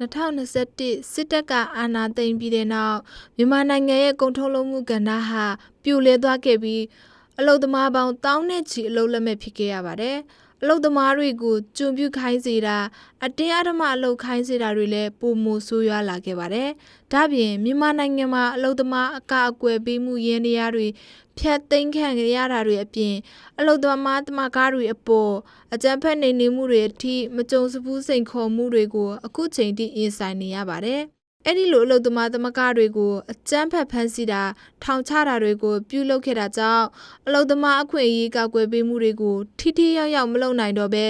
2021စစ်တပ်ကအာဏာသိမ်းပြီးတဲ့နောက်မြန်မာနိုင်ငံရဲ့ကုန်ထုတ်လုပ်မှုကဏ္ဍဟာပြိုလဲသွားခဲ့ပြီးအလုသမားပေါင်းတောင်းနဲ့ချီအလုလက်မဲ့ဖြစ်ခဲ့ရပါတယ်။အလုသမားတွေကိုကျွံပြူခိုင်းစေတာအတင်းအဓမ္မအလုခိုင်းစေတာတွေလည်းပုံမဆိုးရွားလာခဲ့ပါတယ်။ဒါ့ပြင်မြန်မာနိုင်ငံမှာအလုသမားအကအကွယ်ပေးမှုရင်းတရားတွေ ဖျက်သိမ်းခံရတာတွေအပြင် အလုသမားတမကားတွေအပေါ်အကြမ်းဖက်နေနေမှုတွေအထိမကြုံစဘူးစိန်ခေါ်မှုတွေကိုအခုချိန်ထိရင်ဆိုင်နေရပါတယ်။အဲ့ဒီလိုအလုသမားသမဂတွေကိုအကြမ်းဖက်ဖမ်းဆီးတာထောင်ချတာတွေကိုပြုလုပ်ခဲ့တာကြောင့်အလုသမားအခွင့်အရေးကောက်ွယ်ပေးမှုတွေကိုထိထိရောက်ရောက်မလုပ်နိုင်တော့ဘဲ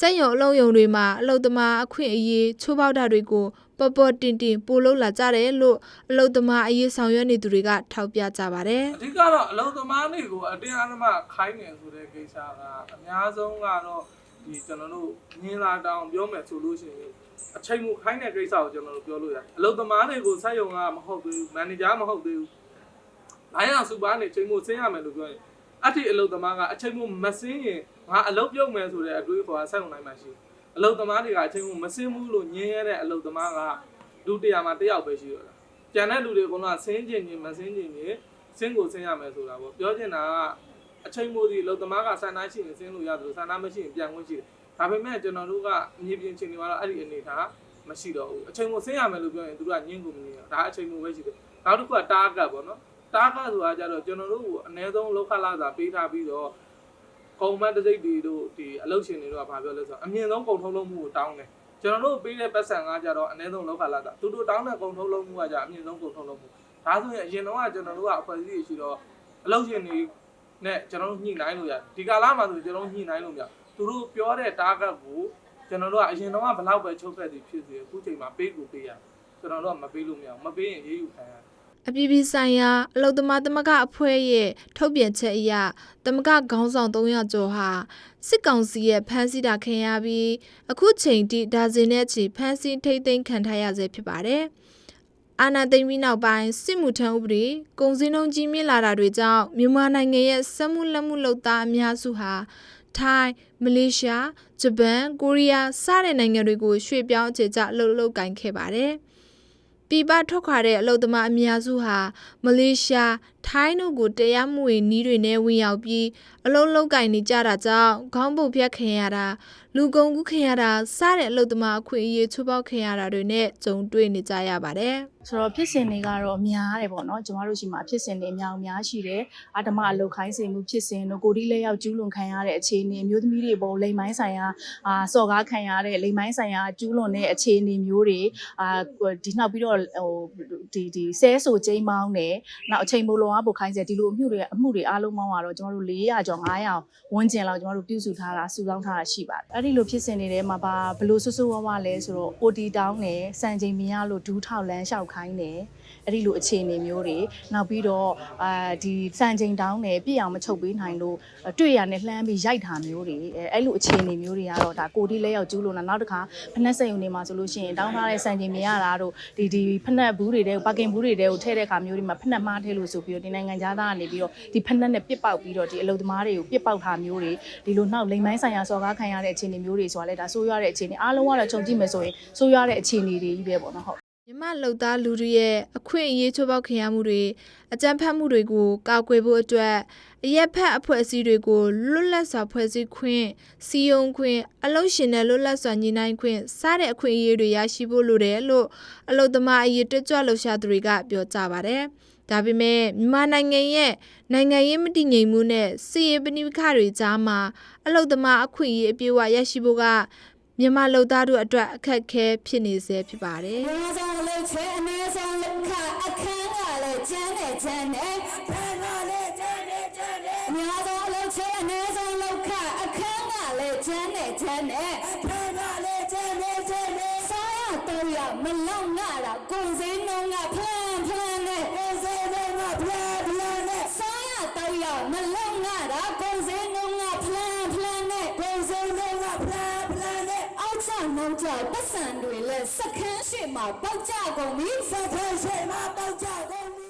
စက်ရုံအလုံးယုံတွေမှာအလုသမားအခွင့်အရေးချိုးဖောက်တာတွေကိုပေါ်ပေါ်တင်တင်ပို့လို့လာကြတယ်လို့အလုသမားအရေးဆောင်ရွက်နေသူတွေကထောက်ပြကြပါတယ်။အဓိကတော့အလုံသမားတွေကိုအတင်းအဓမ္မခိုင်းနေဆိုတဲ့ကိစ္စကအများဆုံးကတော့ဒီကျွန်တော်တို့မြင်လာတောင်ပြောမယ်ဆိုလို့ရှိရင်အချိန်မခိုင်းတဲ့ကိစ္စကိုကျွန်တော်တို့ပြောလို့ရတယ်အလုံသမားတွေကိုစက်ရုံကမဟုတ်သေးဘူးမန်နေဂျာမဟုတ်သေးဘူးလိုင်းအောင်စူပါနေချိန်မဆင်းရမယ်လို့ပြောရင် အဲ့ဒီအလုံသမားကအချိန်မမဆင်းရင်ငါအလုပ်ပြုတ်မယ်ဆိုတဲ့အတွေးခေါ်စက်ရုံတိုင်းမှာရှိတယ်အလုံသမားတွေကအချိန်မမဆင်းဘူးလို့ညင်းရတဲ့အလုံသမားကလူတရာမှာတယောက်ပဲရှိတော့တာကျန်တဲ့လူတွေကတော့ဆင်းကျင်ချင်းမဆင်းကျင်ချင်းစင်းကိုဆင်းရမယ်ဆိုတာပေါ့ပြောချင်တာကအချိန်မိုးဒီလုံသမားကဆန္ဒရှိရင်ဆင်းလို့ရတယ်လို့ဆန္ဒမရှိရင်ပြန်ဝင်ရှိတယ်ဒါပေမဲ့ကျွန်တော်တို့ကမြေပြင်ချိန်တွေမှာတော့အဲ့ဒီအနေထားမရှိတော့ဘူးအချိန်မိုးဆင်းရမယ်လို့ပြောရင်သူတို့ကညင်းကုန်မနေတော့ဒါအချိန်မိုးပဲရှိတယ်နောက်တစ်ခုကတားကတ်ပေါ့နော် တားကတ်ဆိုတာကြတော့ကျွန်တော်တို့ကိုအ ਨੇ ဆုံးလောက်ခလာစာပေးထားပြီးတော့ကုံမတ်တစိတ်တွေတို့ဒီအလုပ်ရှင်တွေတို့ကဘာပြောလဲဆိုတော့အမြင့်ဆုံးကုန်ထုတ်လုပ်မှုကိုတောင်းတယ်ကျွန်တော်တို့ပေးတဲ့ပတ်စံကကြတော့အ ਨੇ ဆုံးလောက်ခလာစာသူတို့တောင်းတဲ့ကုန်ထုတ်လုပ်မှုကကြအမြင့်ဆုံးကုန်ထုတ်လုပ်မှုဒါဆိုရင်အရင်တော့ကကျွန်တော်တို့ကအဖွဲ့အစည်းတွေရှိတော့အလုပ်ရှင်တွေနဲ့ကျွန်တော်တို့ညှိနှိုင်းလို့ရတယ်ဒီကာလမှာဆိုကျွန်တော်တို့ညှိနှိုင်းလို့မရသူတို့ပြောတဲ့ target ကိုကျွန်တော်တို့ကအရင်တော့ကဘလောက်ပဲချုပ်ဖက်သည်ဖြစ်စေအခုချိန်မှာပေးကိုပေးရကျွန်တော်တို့ကမပေးလို့မရဘူးမပေးရင်ရေးယူခံရတယ် အပြည်ပြည်ဆိုင်ရာအလုသမားသမဂ္ဂအဖွဲ့ရဲ့ထုတ်ပြန်ချက်အရသမဂ္ဂခေါင်းဆောင်300ကျော်ဟာစစ်ကောင်စီရဲ့ဖမ်းဆီးတာခံရပြီးအခုချိန်ထိဒါဇင်နဲ့ချီဖမ်းဆီးထိမ့်သိမ်းခံထားရဆဲဖြစ်ပါတယ်။အာဏာသိမ်းပြီးနောက်ပိုင်းစစ်မှုထမ်းဥပဒေကုန်စည်နှုန်းကြီးမြင့်လာတာတွေကြောင့်မြန်မာနိုင်ငံရဲ့စက်မှုလက်မှုလုပ်သားအများစုဟာထိုင်းမလေးရှားဂျပန်ကိုရီးယားစတဲ့နိုင်ငံတွေကိုရွှေ့ပြောင်းအခြေချအလုပ်လုပ်ကိုင်ခဲ့ပါတယ်။ ပြည်ပထွက်ခွာတဲ့အလုပ်သမားအများစုဟာ မလေးရှား ထိုင်းတို့ကိုတရားမဝင်နီးတွေနဲ့ဝင်ရောက်ပြီးအလုပ်လုပ်ကင်နေကြတာကြောင့်ခေါင်းပုတ်ဖြတ်ခင်ရတာလူကုန်ကူးခင်ရတာစတဲ့အလုပ်သမားအခွင့်အရေးချိုးဖောက်ခင်ရတာတွေနဲ့ကြုံတွေ့နေကြရပါတယ်ဆိုတော့ဖြစ်စဉ်တွေကတော့များတယ်ပေါ့နော်ကျမတို့ရှိမှာဖြစ်စဉ်တွေအများအများရှိတယ်အာဓမအလုတ်ခိုင်းစေမှုဖြစ်စဉ်တို့ကိုဒီလက်ရောက်ကျူးလွန်ခံရတဲ့အခြေအနေမျိုးသမီးတွေပေါ်လိမ်မိုင်းဆိုင်ရာအာစော်ကားခံရတဲ့လိမ်မိုင်းဆိုင်ရာကျူးလွန်တဲ့အခြေအနေမျိုးတွေအာဒီနောက်ပြီးတော့ဟိုဒီဒီဆဲဆိုကျိမ်းမောင်းတယ်နောက်အချိန်မိုးလုံးအပုတ်ခိုင်းစေဒီလိုအမှုတွေအမှုတွေအားလုံးပေါင်းကတော့ကျမတို့400ကျော်900ဝန်းကျင်လောက်ကျမတို့ပြုစုထားတာစုဆောင်းထားတာရှိပါတယ်အဲ့ဒီလိုဖြစ်စဉ်တွေထဲမှာပါဘလို့ဆွဆွဝဝလဲဆိုတော့ OT တောင်းတယ်စံချိန်မြင်ရလို့ဒူးထောက်လန်းလျှောက်ခိုင်းတယ်အဲ့ဒီလိုအခြေအနေမျိုးတွေနောက်ပြီးတော့အာဒီစံချိန်တောင်းတယ်ပြည့်အောင်မချုပ်ပေးနိုင်လို့တွေ့ရနဲ့လှမ်းပြီးရိုက်တာမျိုးတွေအဲအဲ့လိုအခြေအနေမျိုးတွေကတော့ဒါကိုဒီလက်ရောက်ကျူးလို့နောက်တစ်ခါဖနက်စိန်ုံတွေမှာဆိုလို့ရှိရင်တောင်းထားတဲ့စံချိန်မြင်ရတာတို့ဒီဒီဖနက်ဘူးတွေတဲပါကင်ဘူးတွေတဲကိုထည့်တဲ့အခါမျိုးတွေမှာဖနက်မှားထည့်လို့ဆိုပြီးတော့ဒီနိုင်ငံသားကနေပြီးတော့ဒီဖနက်နဲ့ပစ်ပေါက်ပြီးတော့ဒီအလုသမားတွေကိုပစ်ပေါက်တာမျိုးတွေဒီလိုနောက်လိမ်မိုင်းဆိုင်ရာစော်ကားခံရတဲ့အခြေအနေမျိုးတွေဆိုတာလဲဒါဆိုးရွားတဲ့အခြေအနေအားလုံးကတော့ခြုံကြည့်မယ်ဆိုရင်ဆိုးရွားတဲ့အခြေအနေတွေကြီးပဲပေါ့နော်ဟုတ် မြမလှုပ်သားလူတွေရဲ့အခွင့်အရေးချိုးဖောက်ခင်ရမှုတွေအကြမ်းဖက်မှုတွေကိုကာကွယ်ဖို့အတွက်အရက်ဖက်အဖွဲ့အစည်းတွေကိုလွတ်လပ်စွာဖွဲ့စည်းခွင့်စီယုံခွင့်အလုပ်ရှင်နဲ့လွတ်လပ်စွာညီနိုင်ခွင့်စတဲ့အခွင့်အရေးတွေရရှိဖို့လိုတယ်လို့အလုပ်သမားအရေးတက်ကြွလှုပ်ရှားသူတွေကပြောကြပါတယ်။ဒါပေမဲ့မြန်မာနိုင်ငံရဲ့နိုင်ငံရေးမတည်ငြိမ်မှုနဲ့စီရေးပဏိပခတွေကြားမှာအလုပ်သမားအခွင့်အရေးအပြည့်အဝရရှိဖို့က မြန်မာလူသားတို့အတွက်အခက်အခဲဖြစ်နေစေဖြစ်ပါတယ်အများဆုံးလှုပ်ချဲအနည်းဆုံးလက်ခအခန်းကလည်းကျန်းတယ်ကျန်းတယ်ဖန်ကလည်းကျန်းတယ်ကျန်းတယ်အများဆုံးလှုပ်ချဲအနည်းဆုံးလက်ခအခန်းကလည်းကျန်းတယ်ကျန်းတယ်ဖန်ကလည်းကျန်းတယ်ကျန်းတယ်စားရတော့ရမလောက်ငါတာကိုယ်စိမ်းနှုံးကဖလန်ဖလန်နဲ့ကိုယ်စိမ်းနှုံးကဖလန်ဖလန်နဲ့စားရတော့ရမလောက်ငါတာကိုယ်စိမ်းနှုံးကဖလန်ဖလန်နဲ့ကိုယ်စိမ်းနှုံးကဖလန်ဖလန်နဲ့ အောက်ချမောက်ကြပတ်စံတွေလဲစခန်းရှိမှာပေါက်ကြကုန်ပြီစခန်းရှိမှာပေါက်ကြကုန်ပြီ